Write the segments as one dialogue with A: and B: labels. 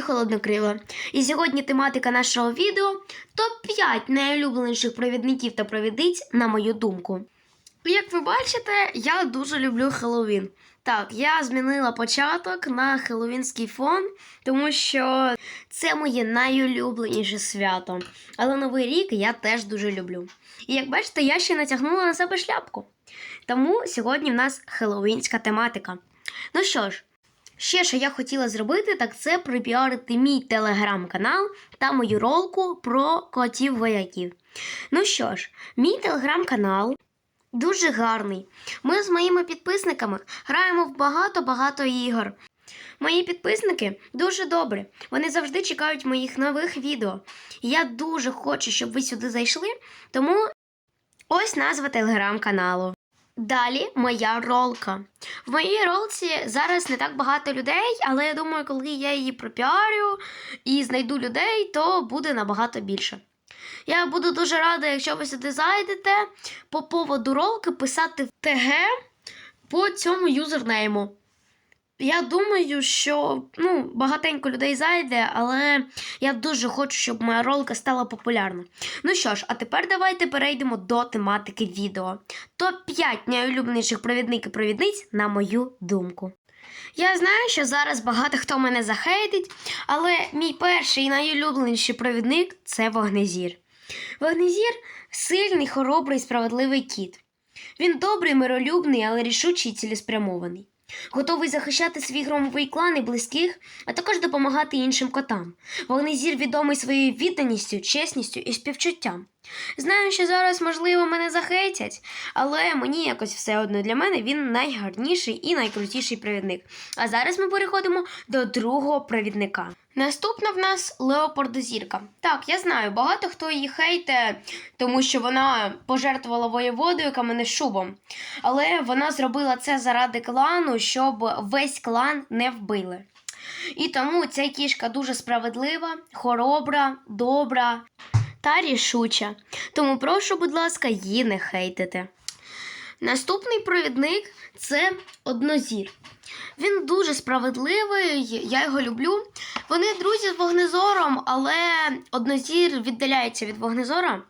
A: холоднокрила. І сьогодні тематика нашого відео топ-5 найулюбленіших провідників та провідниць, на мою думку. Як ви бачите, я дуже люблю Хеллоуін. Так, я змінила початок на хеллоуінський фон, тому що це моє найулюбленіше свято. Але Новий рік я теж дуже люблю. І як бачите, я ще натягнула на себе шляпку. Тому сьогодні в нас хеллоуінська тематика. Ну що ж, ще що я хотіла зробити, так це припіарити мій телеграм-канал та мою ролку про котів вояків. Ну що ж, мій телеграм-канал дуже гарний. Ми з моїми підписниками граємо в багато-багато ігор. Мої підписники дуже добрі. Вони завжди чекають моїх нових відео. Я дуже хочу, щоб ви сюди зайшли, тому ось назва телеграм-каналу. Далі моя ролка. В моїй ролці зараз не так багато людей, але я думаю, коли я її пропіарю і знайду людей, то буде набагато більше. Я буду дуже рада, якщо ви сюди зайдете по поводу ролки писати в ТГ по цьому юзернейму. Я думаю, що ну, багатенько людей зайде, але я дуже хочу, щоб моя ролка стала популярна. Ну що ж, а тепер давайте перейдемо до тематики відео. Топ-5 найулюбленіших провідників провідниць, на мою думку. Я знаю, що зараз багато хто мене захейтить, але мій перший і найулюбленіший провідник це вогнезір. Вогнезір сильний, хоробрий, справедливий кіт. Він добрий, миролюбний, але рішучий і цілеспрямований. Готовий захищати свій громовий клан і близьких, а також допомагати іншим котам. Вогнезір відомий своєю відданістю, чесністю і співчуттям. Знаю, що зараз, можливо, мене захейтять, але мені якось все одно для мене він найгарніший і найкрутіший провідник. А зараз ми переходимо до другого провідника. Наступна в нас Леопардозірка. Так, я знаю, багато хто її хейте, тому що вона пожертвувала воєводою каменешубом. Але вона зробила це заради клану, щоб весь клан не вбили. І тому ця кішка дуже справедлива, хоробра, добра та рішуча. Тому прошу, будь ласка, її не хейтити. Наступний провідник це однозір. Він дуже справедливий, я його люблю. Вони друзі з вогнезором, але однозір віддаляється від вогнезора.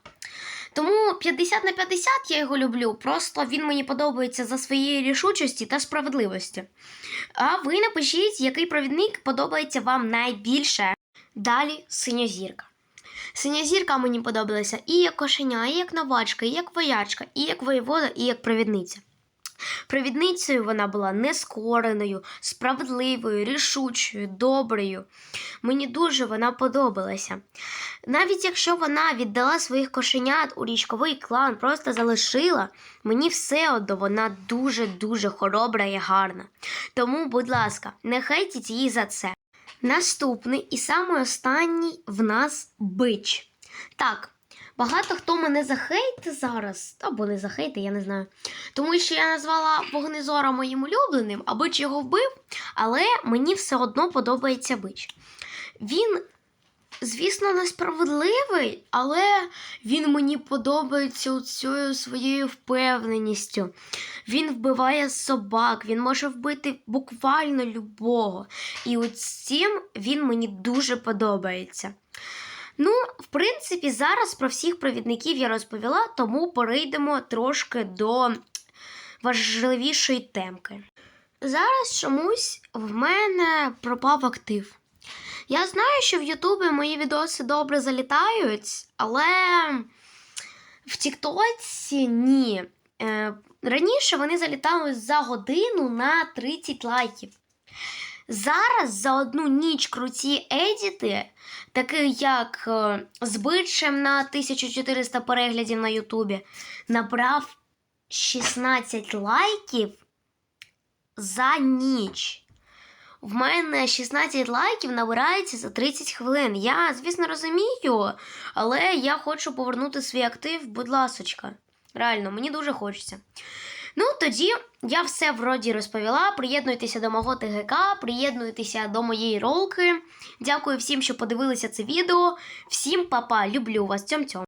A: Тому 50 на 50 я його люблю. Просто він мені подобається за своєю рішучості та справедливості. А ви напишіть, який провідник подобається вам найбільше. Далі синя зірка. Синя зірка мені подобалася і як кошеня, і як новачка, і як воячка, і як воєвода, і як провідниця. Провідницею вона була нескореною, справедливою, рішучою, доброю. Мені дуже вона подобалася. Навіть якщо вона віддала своїх кошенят у річковий клан, просто залишила, мені все одно вона дуже-дуже хоробра і гарна. Тому, будь ласка, не хейтіть її за це. Наступний і самий останній в нас бич. Так, багато хто мене захейте зараз, або не захейте, я не знаю. Тому що я назвала Вогнезора моїм улюбленим, а бич його вбив, але мені все одно подобається бич. Він, звісно, несправедливий, але він мені подобається цією своєю впевненістю. Він вбиває собак, він може вбити буквально любого. І от цим він мені дуже подобається. Ну, в принципі, зараз про всіх провідників я розповіла, тому перейдемо трошки до важливішої темки. Зараз чомусь в мене пропав актив. Я знаю, що в Ютубі мої відоси добре залітають, але в Тіктоці ні. Е, раніше вони залітали за годину на 30 лайків. Зараз за одну ніч круті едіти, такі як е, на 1400 переглядів на Ютубі, набрав 16 лайків за ніч. В мене 16 лайків набирається за 30 хвилин. Я, звісно, розумію, але я хочу повернути свій актив, будь ласочка. Реально, мені дуже хочеться. Ну, тоді я все вроді розповіла. Приєднуйтеся до мого ТГК, приєднуйтеся до моєї ролки. Дякую всім, що подивилися це відео. Всім па-па, люблю вас. Цьом-цьом.